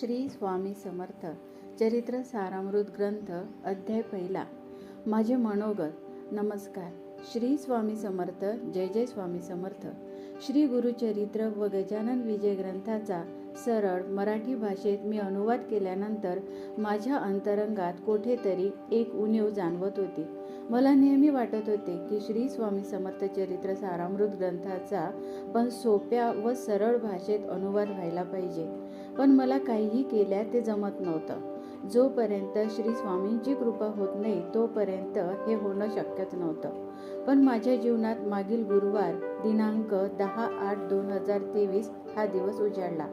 श्री स्वामी समर्थ चरित्र सारामृत ग्रंथ अध्याय पहिला. माझे मनोगत नमस्कार. श्री स्वामी समर्थ जय जय स्वामी समर्थ. श्री गुरुचरित्र व गजानन विजय ग्रंथाचा सरळ मराठी भाषेत मी अनुवाद केल्यानंतर माझ्या अंतरंगात कोठेतरी एक उणीव जाणवत होती. मला नेहमी वाटत होते की श्री स्वामी समर्थ चरित्र सारामृत ग्रंथाचा पण सोप्या व सरळ भाषेत अनुवाद व्हायला पाहिजे. पण मला काहीही केल्या ते जमत नव्हतं. जोपर्यंत श्री स्वामींची कृपा होत नाही तोपर्यंत हे होणं शक्यच नव्हतं. पण माझ्या जीवनात मागील गुरुवार दिनांक दहा आठ दोन हजार तेवीस हा दिवस उजाडला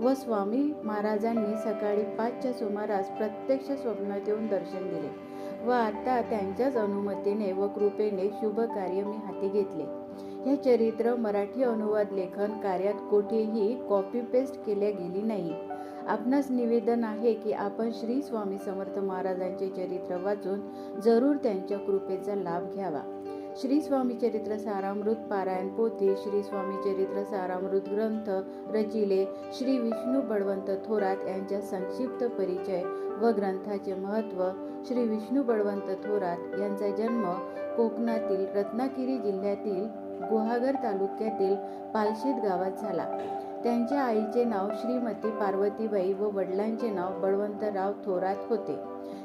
व स्वामी महाराजांनी सकाळी पाचच्या सुमारास प्रत्यक्ष स्वप्नात येऊन दर्शन दिले व आता त्यांच्याच अनुमतीने व कृपेने शुभ कार्य मी हाती घेतले. हे चरित्र मराठी अनुवाद लेखन कार्यात कोठेही कॉपी पेस्ट केल्या गेली नाही. आपणास निवेदन आहे की आपण श्री स्वामी समर्थ महाराजांचे चरित्र वाचून जरूर त्यांच्या कृपेचा लाभ घ्यावा. श्री स्वामी चरित्र सारामृत पारायण पोथी श्री स्वामी चरित्र सारामृत ग्रंथ रचिले श्री विष्णू बळवंत थोरात यांच्या संक्षिप्त परिचय व ग्रंथाचे महत्त्व श्री विष्णू बळवंत थोरात यांचा जन्म कोकणातील रत्नागिरी जिल्ह्यातील गुहागर तालुक्यातील पालशेत गावात झाला. त्यांच्या आईचे नाव श्रीमती पार्वतीबाई व वडिलांचे नाव बळवंतराव थोरात होते.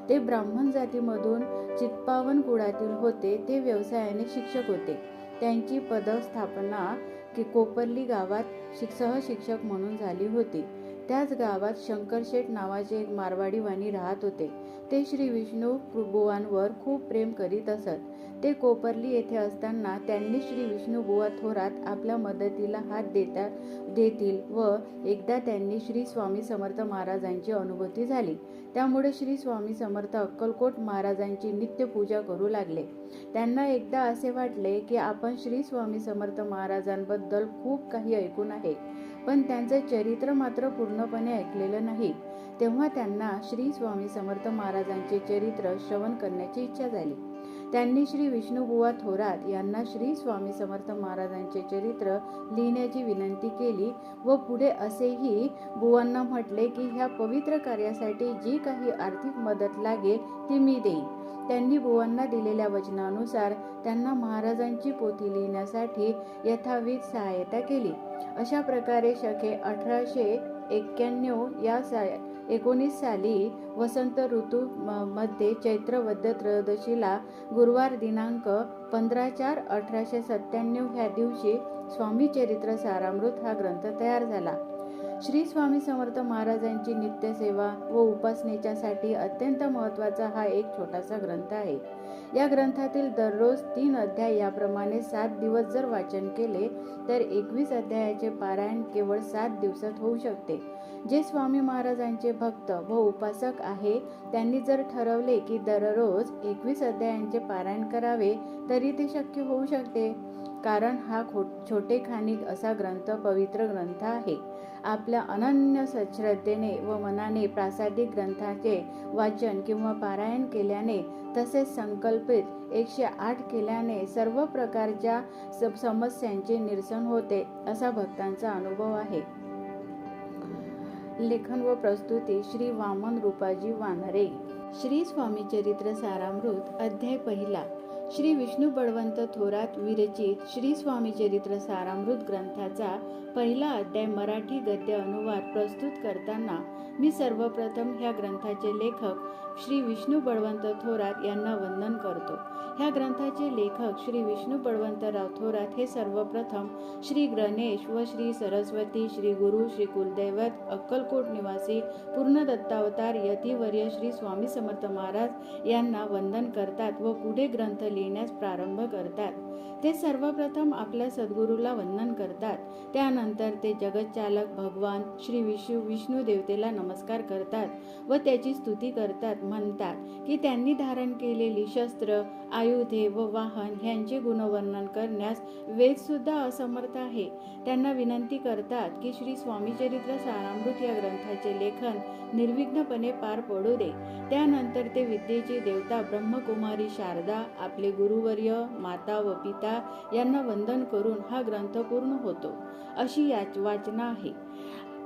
ते ब्राह्मण जातीमधून चित्पावन कुळातील होते. ते व्यवसायाने शिक्षक होते. त्यांची पदस्थापना की कोपर्ली गावात शिक सहशिक्षक म्हणून झाली होती. त्याच गावात शंकरशेठ नावाचे एक मारवाडी वाणी राहत होते. ते श्री विष्णू बुवांवर खूप प्रेम करीत असत. ते कोपर्ली येथे असताना त्यांनी श्री विष्णुबुवा थोरात आपल्या मदतीला हात देता देतील व एकदा त्यांनी श्री स्वामी समर्थ महाराजांची अनुभूती झाली. त्यामुळे श्री स्वामी समर्थ अक्कलकोट महाराजांची नित्य पूजा करू लागले. त्यांना एकदा असे वाटले की आपण श्री स्वामी समर्थ महाराजांबद्दल खूप काही ऐकून आहे पण त्यांचं चरित्र मात्र पूर्णपणे ऐकलेलं नाही. तेव्हा त्यांना श्री स्वामी समर्थ महाराजांचे चरित्र श्रवण करण्याची इच्छा झाली. त्यांनी श्री विष्णुबुवा थोरात यांना श्री स्वामी समर्थ महाराजांचे चरित्र लिहिण्याची विनंती केली व पुढे असेही बुवांना म्हटले की ह्या पवित्र कार्यासाठी जी काही आर्थिक मदत लागेल ती मी देईन. त्यांनी बुवांना दिलेल्या वचनानुसार त्यांना महाराजांची पोथी लिहिण्यासाठी यथाविध सहायता केली. अशा प्रकारे शके अठराशे एक्क्याण्णव या सा एकोणीस साली वसंत ऋतू मध्ये चैत्र वद्य त्रयोदशीला गुरुवार दिनांक पंधरा चार अठराशे सत्त्याण्णव ह्या दिवशी स्वामी चरित्र सारामृत हा ग्रंथ तयार झाला. श्री स्वामी समर्थ महाराजांची नित्यसेवा व उपासनेच्यासाठी अत्यंत महत्त्वाचा हा एक छोटासा ग्रंथ आहे. या ग्रंथातील दररोज तीन अध्याय याप्रमाणे सात दिवस जर वाचन केले तर एकवीस अध्यायाचे पारायण केवळ सात दिवसात होऊ शकते. जे स्वामी महाराजांचे भक्त व उपासक आहे त्यांनी जर ठरवले की दररोज एकवीस अध्यायांचे पारायण करावे तरी ते शक्य होऊ शकते. कारण हा खो छोटे खानिक असा ग्रंथ पवित्र ग्रंथ आहे. आपल्या अनन्य श्रद्धेने व मनाने प्रासादिक ग्रंथाचे वाचन किंवा पारायण केल्याने तसेच संकल्पित एकशे आठ केल्याने सर्व प्रकारच्या स- समस्यांचे निरसन होते असा भक्तांचा अनुभव आहे. लेखन व प्रस्तुती श्री वामन रूपाजी वानरे. श्री स्वामी चरित्र सारामृत अध्याय पहिला. श्री विष्णू बळवंत थोरात विरचित श्री स्वामी चरित्र सारामृत ग्रंथाचा पहिला अध्याय मराठी गद्य अनुवाद प्रस्तुत करताना मी सर्वप्रथम ह्या ग्रंथाचे लेखक श्री विष्णू बळवंत थोरात यांना वंदन करतो. ह्या ग्रंथाचे लेखक श्री विष्णू बळवंतराव थोरात हे सर्वप्रथम श्री गणेश व श्री सरस्वती श्री गुरु श्री कुलदैवत अक्कलकोट निवासी पूर्ण दत्तावतार यतिवर्य श्री स्वामी समर्थ महाराज यांना वंदन करतात व पुढे ग्रंथ लिहिण्यास प्रारंभ करतात. ते सर्वप्रथम आपल्या सद्गुरूला वंदन करतात. त्यानंतर ते जगतचालक भगवान श्री विष्णू विष्णू देवतेला नमस्कार करतात व त्याची स्तुती करतात म्हणतात की त्यांनी धारण केलेली शस्त्र आयुधे व वाहन ह्यांचे गुणवर्णन करण्यास वेद सुद्धा असमर्थ आहे. त्यांना विनंती करतात की श्री स्वामी चरित्र सारामृत या ग्रंथाचे लेखन निर्विघ्नपणे पार पडू दे. त्यानंतर ते विद्येची देवता ब्रह्मकुमारी शारदा आपले गुरुवर्य माता व पिता यांना वंदन करून हा ग्रंथ पूर्ण होतो. अशी याच वाचना आहे.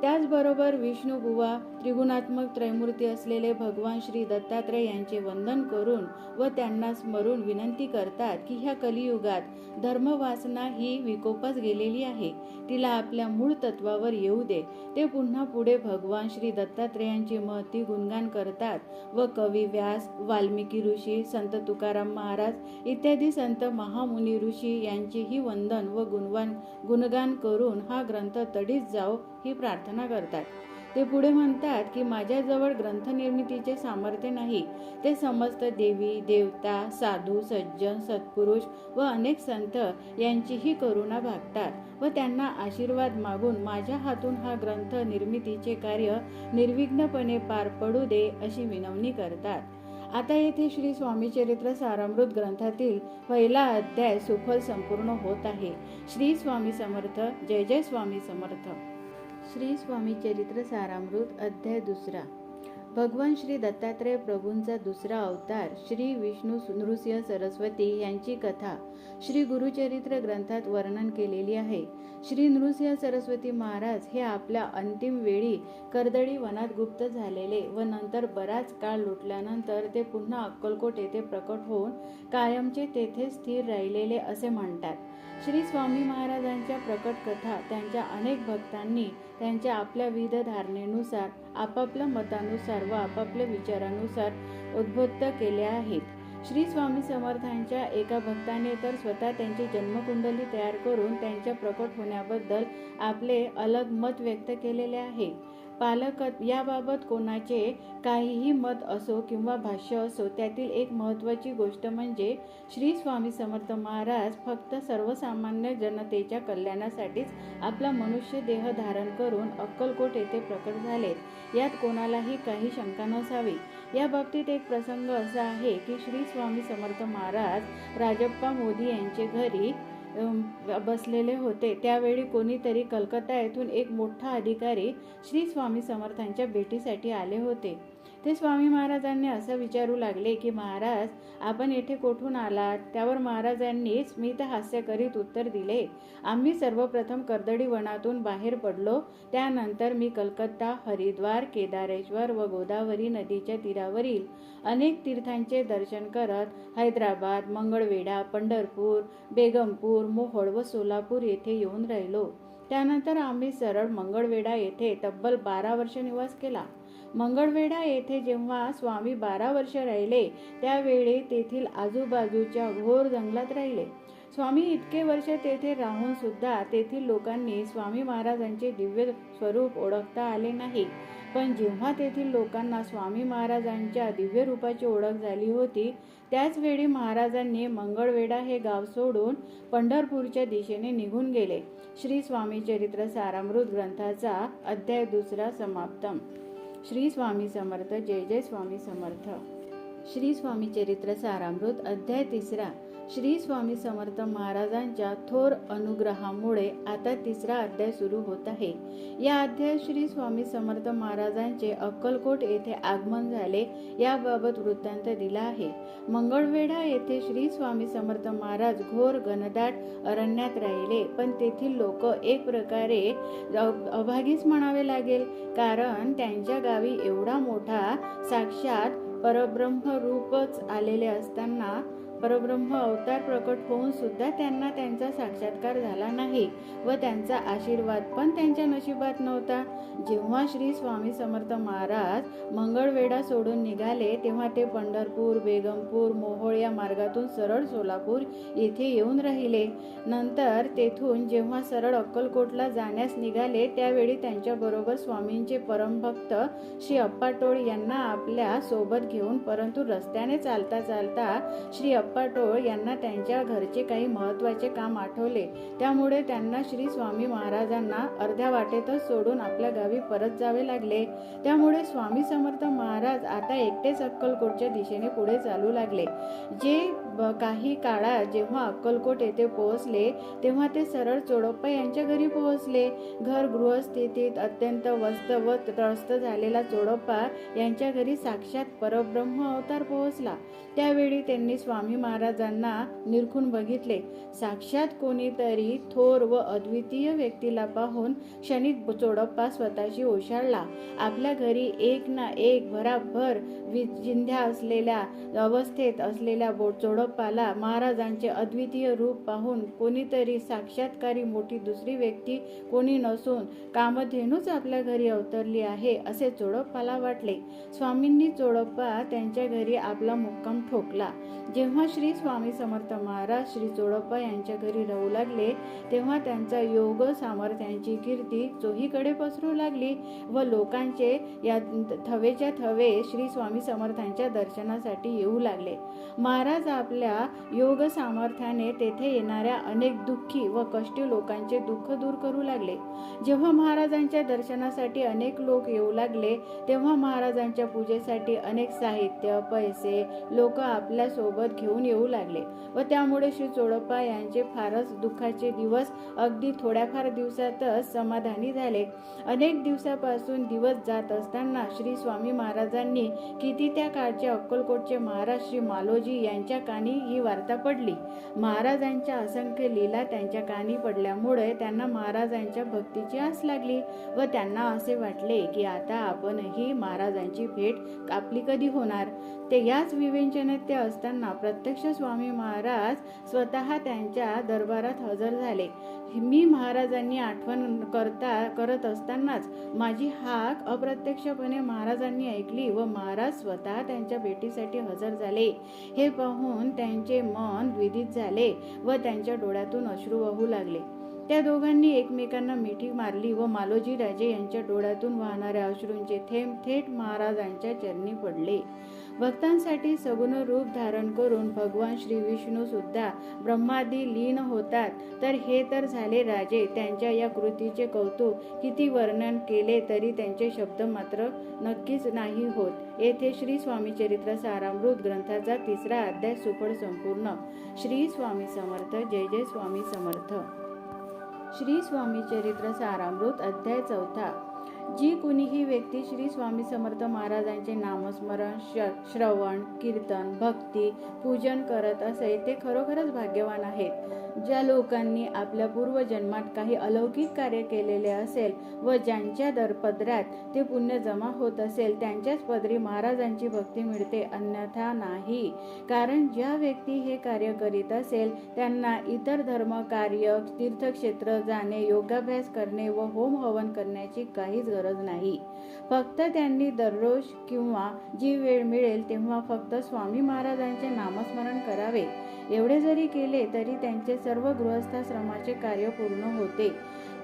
त्याचबरोबर विष्णुबुवा त्रिगुणात्मक त्रैमूर्ती असलेले भगवान श्री दत्तात्रय यांचे वंदन करून व त्यांना स्मरून विनंती करतात की ह्या कलियुगात धर्मवासना ही विकोपास गेलेली आहे. तिला आपल्या मूळ तत्वावर येऊ दे. ते पुन्हा पुढे भगवान श्री दत्तात्रेयांची महती गुणगान करतात व कवी व्यास वाल्मिकी ऋषी संत तुकाराम महाराज इत्यादी संत महामुनी ऋषी यांचेही वंदन व गुणवान गुणगान करून हा ग्रंथ तडीच जाओ ही प्रार्थना करतात. ते पुढे म्हणतात की माझ्याजवळ ग्रंथनिर्मितीचे सामर्थ्य नाही. ते समस्त देवी देवता साधू सज्जन सत्पुरुष व अनेक संत यांचीही करुणा भागतात व त्यांना आशीर्वाद मागून माझ्या हातून हा ग्रंथ निर्मितीचे कार्य निर्विघ्नपणे पार पडू दे अशी विनवणी करतात. आता येथे श्री स्वामी चरित्र सारामृत ग्रंथातील पहिला अध्याय सुफल संपूर्ण होत आहे. श्री स्वामी समर्थ. जय जय स्वामी समर्थ. श्री स्वामी चरित्र सारामृत अध्याय दुसरा. भगवान श्री दत्तात्रय प्रभूंचा दुसरा अवतार श्री विष्णू नृसिंह सरस्वती यांची कथा श्री गुरुचरित्र ग्रंथात वर्णन केलेली आहे. श्री नृसिंह सरस्वती महाराज हे आपल्या अंतिम वेळी कर्दळी वनात गुप्त झालेले व नंतर बराच काळ लुटल्यानंतर ते पुन्हा अक्कलकोट येथे प्रकट होऊन कायमचे तेथे स्थिर राहिलेले असे म्हणतात. श्री स्वामी महाराजांच्या प्रकट कथा त्यांच्या अनेक भक्तांनी त्यांच्या आपल्या विविध धारणेनुसार आपापल्या मतानुसार व आपापल्या विचारानुसार उद्बुद्ध केल्या आहेत. श्री स्वामी समर्थांच्या एका भक्ताने तर स्वतः त्यांची जन्मकुंडली तयार करून त्यांच्या प्रकट होण्याबद्दल आपले अलग मत व्यक्त केलेले आहे. पालक याबाबत कोणाचे काहीही मत असो किंवा भाष्य असो त्यातील एक महत्त्वाची गोष्ट म्हणजे श्री स्वामी समर्थ महाराज फक्त सर्वसामान्य जनतेच्या कल्याणासाठीच आपला मनुष्य देह धारण करून अक्कलकोट येथे प्रकट झाले. यात कोणालाही काही शंका नसावी. या बाबतीत एक प्रसंग असा आहे की श्री स्वामी समर्थ महाराज राजप्पा मोदी यांचे घरी बसलेले होते. त्यावेळी कोणीतरी कलकत्ता येथून एक मोठा अधिकारी श्री स्वामी समर्थांच्या भेटीसाठी आले होते. ते स्वामी महाराजांनी असं विचारू लागले की महाराज आपण येथे कोठून आलात? त्यावर महाराजांनी स्मित हास्य करीत उत्तर दिले आम्ही सर्वप्रथम कर्दडी वनातून बाहेर पडलो. त्यानंतर मी कलकत्ता हरिद्वार केदारेश्वर व गोदावरी नदीच्या तीरावरील अनेक तीर्थांचे दर्शन करत हैदराबाद मंगळवेढा पंढरपूर बेगमपूर मोहोळ व सोलापूर येथे येऊन राहिलो. त्यानंतर आम्ही सरळ मंगळवेढा येथे तब्बल बारा वर्ष निवास केला. मंगळवेढा येथे जेव्हा स्वामी बारा वर्ष राहिले त्यावेळी तेथील आजूबाजूच्या घोर जंगलात राहिले. स्वामी इतके वर्ष तेथे राहून सुद्धा तेथील लोकांनी स्वामी महाराजांचे दिव्य स्वरूप ओळखता आले नाही. पण जेव्हा तेथील लोकांना स्वामी महाराजांच्या दिव्य रूपाची ओळख झाली होती त्याच वेळी महाराजांनी मंगळवेढा हे गाव सोडून पंढरपूरच्या दिशेने निघून गेले. श्री स्वामी चरित्र सारामृत ग्रंथाचा अध्याय दुसरा समाप्तम. श्री स्वामी समर्थ जय जय स्वामी समर्थ. श्री स्वामी चरित्र सारामृत अध्याय तिसरा. श्री स्वामी समर्थ महाराजांच्या थोर अनुग्रहामुळे आता तिसरा अध्याय सुरू होत आहे. या अध्यायात श्री स्वामी समर्थ महाराजांचे अक्कलकोट येथे आगमन झाले याबाबत वृत्तांत दिला आहे. मंगळवेढा येथे श्री स्वामी समर्थ महाराज घोर घनदाट अरण्यात राहिले पण तेथील लोक एक प्रकारे अभागीच म्हणावे लागेल कारण त्यांच्या गावी एवढा मोठा साक्षात परब्रह्म रूपच आलेले असताना परब्रह्म अवतार प्रकट होऊन सुद्धा त्यांना त्यांचा साक्षात्कार झाला नाही व त्यांचा आशीर्वाद पण त्यांच्या नशिबात नव्हता. जेव्हा श्री स्वामी समर्थ महाराज मंगळवेढा सोडून निघाले तेव्हा ते पंढरपूर बेगमपूर मोहोळ या मार्गातून सरळ सोलापूर येथे येऊन राहिले. नंतर तेथून जेव्हा सरळ अक्कलकोटला जाण्यास निघाले त्यावेळी त्यांच्याबरोबर स्वामींचे परमभक्त श्री अप्पाटोळ यांना आपल्यासोबत घेऊन परंतु रस्त्याने चालता चालता श्री अप्पाटोळ यांना त्यांच्या घरचे काही महत्त्वाचे काम आठवले. त्यामुळे त्यांना श्री स्वामी महाराजांना अर्ध्या वाटेतच सोडून आपल्या गावी परत जावे लागले. त्यामुळे स्वामी समर्थ महाराज आता एकटेच अक्कलकोटच्या दिशेने पुढे चालू लागले. जे काही काळात जेव्हा अक्कलकोट येथे पोहोचले तेव्हा ते सरळ चोडप्पा यांच्या घरी पोहोचले. घर गृहस्थितीत अत्यंत वस्त व त्रस्त झालेला चोडप्पा यांच्या घरी साक्षात परब्रह्म अवतार पोहोचला. त्यावेळी त्यांनी स्वामी महाराजांना निरखून बघितले. साक्षात कोणीतरी थोर व अद्वितीय व्यक्तीला पाहून क्षणित चोडप्पा स्वतःशी ओशाळला. आपल्या घरी एक ना एक भराभर विजिंध्या असलेल्या अवस्थेत असलेल्या बोट चोडप्पाला महाराजांचे अद्वितीय रूप पाहून कोणीतरी साक्षात्कारी मोठी दुसरी व्यक्ती कोणी नसून कामधेनूच आपल्या घरी अवतरली आहे असे चोडप्पाला वाटले. स्वामींनी चोडप्पा त्यांच्या घरी आपला मुक्काम ठोकला. जेव्हा श्री स्वामी समर्थ महाराज श्री चोडप्पा यांच्या घरी राहू लागले तेव्हा त्यांचा योग सामर्थ्यांची कीर्ती चोहीकडे पसरू लागली व लोकांचे या थवेच्या थवे श्री स्वामी समर्थांच्या दर्शनासाठी येऊ लागले. महाराज आपल्या योग सामर्थ्याने तेथे येणाऱ्या अनेक दुःखी व कष्टी लोकांचे दुःख दूर करू लागले. जेव्हा महाराजांच्या दर्शनासाठी अनेक लोक येऊ लागले तेव्हा महाराजांच्या पूजेसाठी अनेक साहित्य पैसे लोक आपल्यासोबत घेऊन येऊ लागले व त्यामुळे श्री चोडप्पा यांचे फारच दुःखाचे दिवस अगदी थोड्याफार दिवसातच समाधानी झाले. अनेक दिवसापासून दिवस जात असताना श्री स्वामी महाराजांनी किती त्या काळचे अक्कलकोटचे महाराज श्री मालोजी यांच्या कानी ही वार्ता पडली. महाराजांच्या असंख्य लीला त्यांच्या कानी पडल्यामुळे त्यांना महाराजांच्या भक्तीची आस लागली व त्यांना असे वाटले की आता आपणही महाराजांची भेट आपली कधी होणार? ते याच विवेचनेत ते असताना प्रत्यक्ष स्वामी महाराज स्वतः त्यांच्या दरबारात हजर झाले. मी महाराजांनी आठवण करता करत असतानाच माझी हाक अप्रत्यक्षपणे महाराजांनी ऐकली व महाराज स्वतः त्यांच्या भेटीसाठी हजर झाले. हे पाहून त्यांचे मन विदित झाले व त्यांच्या डोळ्यातून अश्रू वाहू लागले. त्या दोघांनी एकमेकांना मिठी मारली व मालोजी राजे यांच्या डोळ्यातून वाहणाऱ्या अश्रूंचे थेंब थेट महाराजांच्या चरणी पडले. भक्तांसाठी सगुण रूप धारण करून भगवान श्री विष्णू सुद्धा ब्रह्मादी लीन होतात. तर हे तर झाले राजे. त्यांच्या या कृतीचे कौतुक किती वर्णन केले तरी त्यांचे शब्द मात्र नक्कीच नाही होत. येथे श्री स्वामी चरित्र सारामृत ग्रंथाचा तिसरा अध्याय सुफळ संपूर्ण. श्री स्वामी समर्थ. जय जय स्वामी समर्थ. श्री स्वामी चरित्र सारामृत अध्याय चौथा. जी कुणीही व्यक्ती श्री स्वामी समर्थ महाराजांचे नामस्मरण श श्रवण कीर्तन भक्ती पूजन करत असे ते खरोखरच भाग्यवान आहेत. ज्या लोकांनी आपल्या पूर्वजन्मात काही अलौकिक कार्य केलेले असेल व ज्यांच्या दरपदरात ते पुण्य जमा होत असेल त्यांच्याच पदरी महाराजांची भक्ती मिळते अन्यथा नाही. कारण ज्या व्यक्ती हे कार्य करीत असेल त्यांना इतर धर्म कार्य तीर्थक्षेत्र जाणे योगाभ्यास करणे व होम हवन करण्याची काहीच गरज नाही. फक्त त्यांनी दररोज किंवा जी वेळ मिळेल तेव्हा फक्त स्वामी महाराजांचे नामस्मरण करावे. एवढे जरी केले तरी त्यांचे सर्व गृहस्थाश्रमाचे कार्य पूर्ण होते.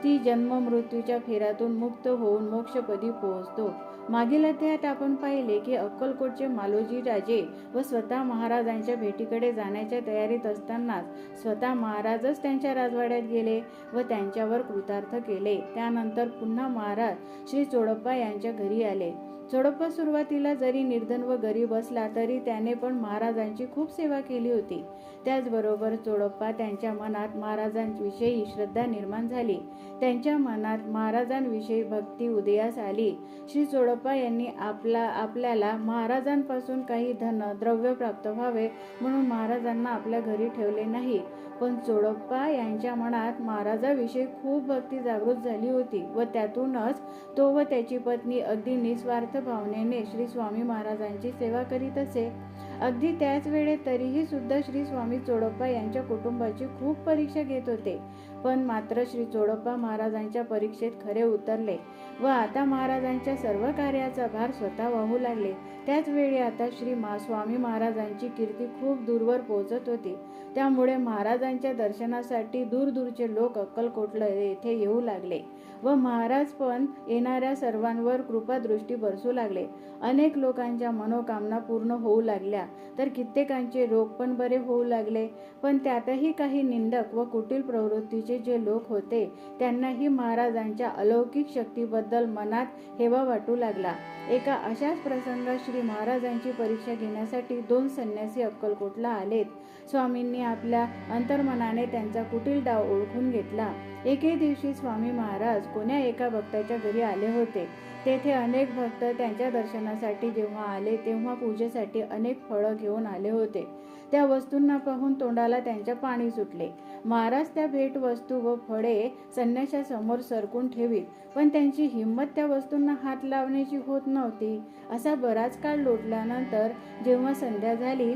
ती जन्म मृत्यूच्या फेऱ्यातून मुक्त होऊन मोक्षपदी पोहोचतो. मागील अध्यायात आपण पाहिले की अक्कलकोटचे मालोजी राजे व स्वतः महाराजांच्या भेटीकडे जाण्याच्या तयारीत असतानाच स्वतः महाराजच त्यांच्या राजवाड्यात गेले व त्यांच्यावर कृतार्थ केले. त्यानंतर पुन्हा महाराज श्री चोडप्पा यांच्या घरी आले. चोडप्पा सुरुवातीला जरी निर्धन व गरीब असला तरी त्याने पण महाराजांची खूप सेवा केली होती. त्याचबरोबर चोडप्पा त्यांच्या मनात महाराजांविषयी श्रद्धा निर्माण झाली. त्यांच्या मनात महाराजांविषयी भक्ती उदयास आली. श्री चोडप्पा यांनी आपला आपल्याला महाराजांपासून काही धन द्रव्य प्राप्त व्हावे म्हणून महाराजांना आपल्या घरी ठेवले नाही. पण चोडप्पा यांच्या मनात महाराजाविषयी खूप भक्ती जागृत झाली होती व त्यातूनच तो व त्याची पत्नी अगदी निस्वार्थ भावनेने श्री स्वामी महाराजांची सेवा करीत असे. अगदी त्याच वेळेत तरीही सुद्धा श्री स्वामी चोडप्पा यांच्या कुटुंबाची खूप परीक्षा घेत होते. पण मात्र श्री चोडप्पा महाराजांच्या परीक्षेत खरे उतरले व आता महाराजांच्या सर्व कार्याचा भार स्वतः वाहू लागले. त्याच वेळी आता श्री मा स्वामी महाराजांची कीर्ती खूप दूरवर पोहोचत होती. त्यामुळे महाराजांच्या दर्शनासाठी दूरदूरचे लोक अक्कलकोटला येथे येऊ लागले. व महाराज पण येणाऱ्या सर्वांवर कृपादृष्टी बरसू लागले. अनेक लोकांच्या मनोकामना पूर्ण होऊ लागल्या. तर कित्येकांचे रोग पण बरे होऊ लागले. पण त्यातही काही निंदक व कुटील प्रवृत्तीचे जे लोक होते त्यांनाही महाराजांच्या अलौकिक शक्तीबद्दल मनात हेवा वाटू लागला. एका अशाच प्रसंगात श्री महाराजांची परीक्षा घेण्यासाठी दोन संन्यासी अक्कलकोटला आलेत. स्वामींनी आपल्या अंतर्मनाने त्यांचा कुटील डाव ओळखून घेतला. एके दिवशी स्वामी महाराज कोण्या एका भक्ताच्या घरी आले होते? तेथे अनेक भक्त त्यांच्या दर्शनासाठी जेव्हा आले तेव्हा पूजेसाठी अनेक फळं घेऊन आले होते. त्या वस्तूंना पाहून तोंडाला त्यांच्या पाणी सुटले. महाराज त्या भेट वस्तू व फळे संन्याशासमोर सरकून ठेवीत पण त्यांची हिंमत त्या वस्तूंना हात लावण्याची होत नव्हती. असा बराच काळ लोटल्यानंतर जेव्हा संध्या झाली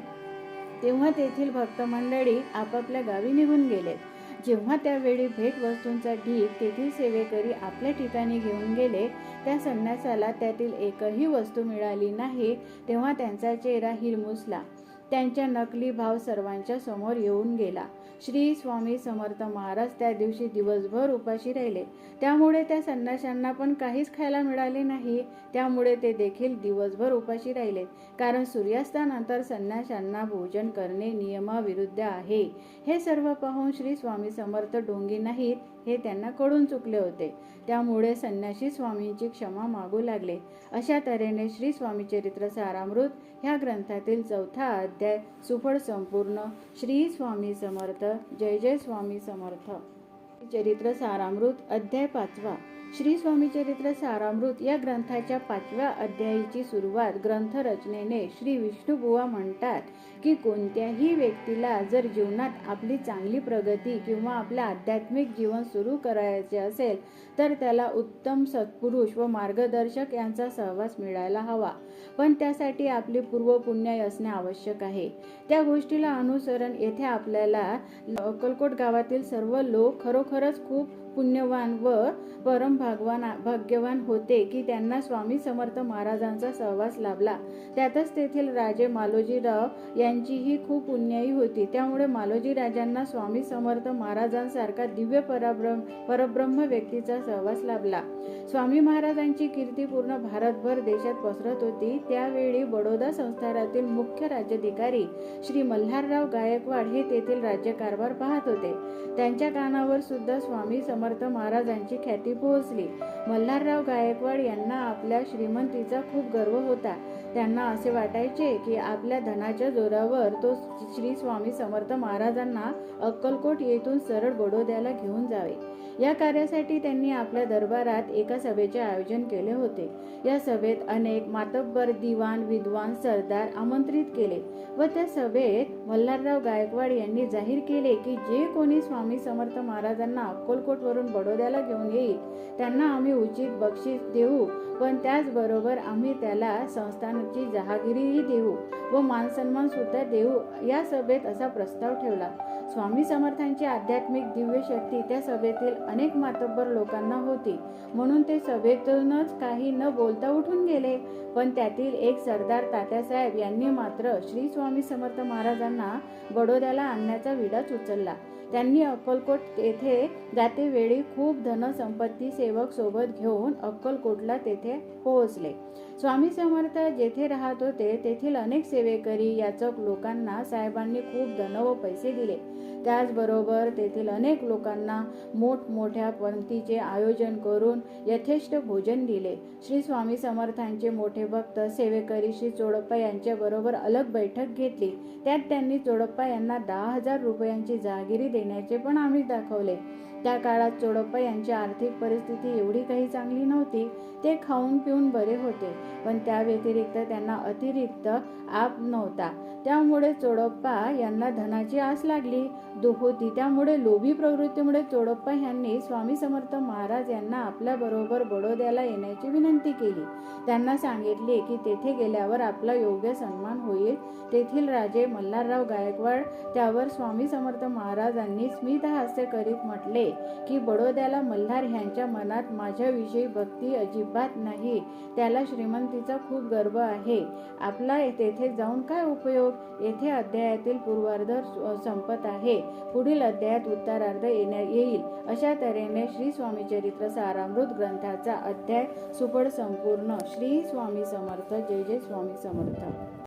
तेव्हा तेथील भक्त मंडळी आपापल्या गावी निघून गेले. जेव्हा त्यावेळी भेटवस्तूंचा ढीक तेथील सेवेकरी आपल्या ठिकाणी घेऊन गेले त्या संन्यासाला त्यातील एकही वस्तू मिळाली नाही तेव्हा त्यांचा चेहरा हिरमुसला. त्यांच्या नकली भाव सर्वांच्या समोर येऊन गेला. श्री स्वामी समर्थ महाराज त्या दिवशी दिवसभर उपाशी राहिले. त्यामुळे त्या संन्याशांना पण काहीच खायला मिळाले नाही. त्यामुळे ते देखील दिवसभर उपाशी राहिले. कारण सूर्यास्तानंतर संन्याशांना भोजन करणे नियमाविरुद्ध आहे. हे सर्व पाहून श्री स्वामी समर्थ डोंगी नाहीत. हे त्यांना कळून चुकले होते. त्यामुळे संन्यासी स्वामींची क्षमा मागू लागले. अशा तऱ्हेने श्री स्वामी चरित्र सारामृत ह्या ग्रंथातील चौथा अध्याय सुफळ संपूर्ण श्री स्वामी समर्थ. जय जय स्वामी समर्थ. चरित्र सारामृत अध्याय पाचवा. श्री स्वामी चरित्र सारामृत या ग्रंथाच्या पाचव्या अध्यायाची सुरुवात ग्रंथरचनेने श्री विष्णुबुवा म्हणतात की कोणत्याही व्यक्तीला जर जीवनात आपली चांगली प्रगती किंवा आपले आध्यात्मिक जीवन सुरू करायचे असेल तर त्याला उत्तम सत्पुरुष व मार्गदर्शक यांचा सहवास मिळायला हवा. पण त्यासाठी आपली पूर्वपुण्याय असणे आवश्यक आहे. त्या गोष्टीला अनुसरण येथे आपल्याला अक्कलकोट गावातील सर्व लोक खरोखरच खूप पुण्यवान व परम भागवान भाग्यवान होते की त्यांना स्वामी समर्थ महाराजांचा सहवास लाभला. त्यातच तेथील राजे मालोजीराव यांचीही खूप पुण्याई होती. त्यामुळे मालोजी राजांना स्वामी समर्थ महाराजांसारखा दिव्य परब्रह्म परब्रह्म व्यक्तीचा सहवास लाभला. स्वामी महाराजांची कीर्ती पूर्ण भारतभर देशात पसरत होती. त्यावेळी बडोदा संस्थानातील मुख्य राज्याधिकारी श्री मल्हारराव गायकवाड हे तेथील राज्यकारभार पाहत होते. त्यांच्या कानावर सुद्धा स्वामी समर्थ महाराजांची ख्याती पोहोचली. मल्हारराव गायकवाड यांना आपल्या श्रीमंतीचा खूप गर्व होता. त्यांना असे वाटायचे की आपल्या धनाच्या जोरावर तो श्री स्वामी समर्थ महाराजांना अक्कलकोट येथून सरळ बडोद्याला घेऊन जावे. या कार्यासाठी त्यांनी आपल्या दरबारात एका सभेचे आयोजन केले होते. या सभेत अनेक मातब्बर दिवाण विद्वान सरदार आमंत्रित केले व त्या सभेत मल्हारराव गायकवाड यांनी जाहीर केले की जे कोणी स्वामी समर्थ महाराजांना अक्कलकोट अक्कलकोटवरून बडोद्याला घेऊन येईल. त्यांना आम्ही उचित बक्षीस देऊ पण त्याचबरोबर आम्ही त्याला संस्थानाची जहागिरीही देऊ व मानसन्मान सुद्धा देऊ या सभेत असा प्रस्ताव ठेवला. स्वामी समर्थांची आध्यात्मिक दिव्य शक्ती त्या सभेतील अनेक मातब्बर लोकांना होती. म्हणून ते सभेतूनच काही न बोलता उठून गेले. पण त्यातील एक सरदार तात्यासाहेब यांनी मात्र श्री स्वामी समर्थ महाराजांना बडोद्याला आणण्याचा विडाच उचलला त्यांनी अक्कलकोट येथे जातेवेळी खूप धनसंपत्ती सेवक सोबत घेऊन अक्कलकोटला तेथे पोहोचले. स्वामी समर्थ जेथे राहत होते तेथील अनेक सेवेकरी याचक लोकांना साहेबांनी खूप धन व पैसे दिले. त्याचबरोबर तेथील अनेक लोकांना मोठमोठ्या पंक्तीचे आयोजन करून यथेष्ट भोजन दिले. श्री स्वामी समर्थांचे मोठे भक्त सेवेकरी श्री चोडप्पा यांच्याबरोबर अलग बैठक घेतली. त्यात त्यांनी चोडप्पा यांना दहा हजार रुपयांची जहागिरी देण्याचे पण आम्ही दाखवले. त्या काळात चोडप्पा यांची आर्थिक परिस्थिती एवढी काही चांगली नव्हती ते खाऊन पिऊन बरे होते. पण त्या व्यतिरिक्त त्यांना अतिरिक्त आप नव्हता. त्यामुळे चोडप्पा यांना धनाची आस लागली. होती. त्यामुळे लोभी प्रवृत्तीमुळे चोडप्पा यांनी स्वामी समर्थ महाराज यांना आपल्याबरोबर बडोद्याला येण्याची विनंती केली. त्यांना सांगितले की तेथे गेल्यावर आपला योग्य सन्मान होईल. तेथील राजे मल्हारराव गायकवाड त्यावर स्वामी समर्थ महाराजांनी स्मित हास्य करीत म्हटले की बडोद्याला मल्हार ह्यांच्या मनात माझ्याविषयी भक्ती अजिबात नाही. त्याला श्रीमंतीचा खूप गर्व आहे. आपला तेथे जाऊन काय उपयोग? येथे अध्यायातील पूर्वार्ध संपत आहे. पुढील अध्यायात उत्तरार्ध येण्या येईल. अशा तऱ्हेने श्री स्वामी चरित्र सारामृत ग्रंथाचा अध्याय सुपड संपूर्ण. श्री स्वामी समर्थ. जय जय स्वामी समर्थ.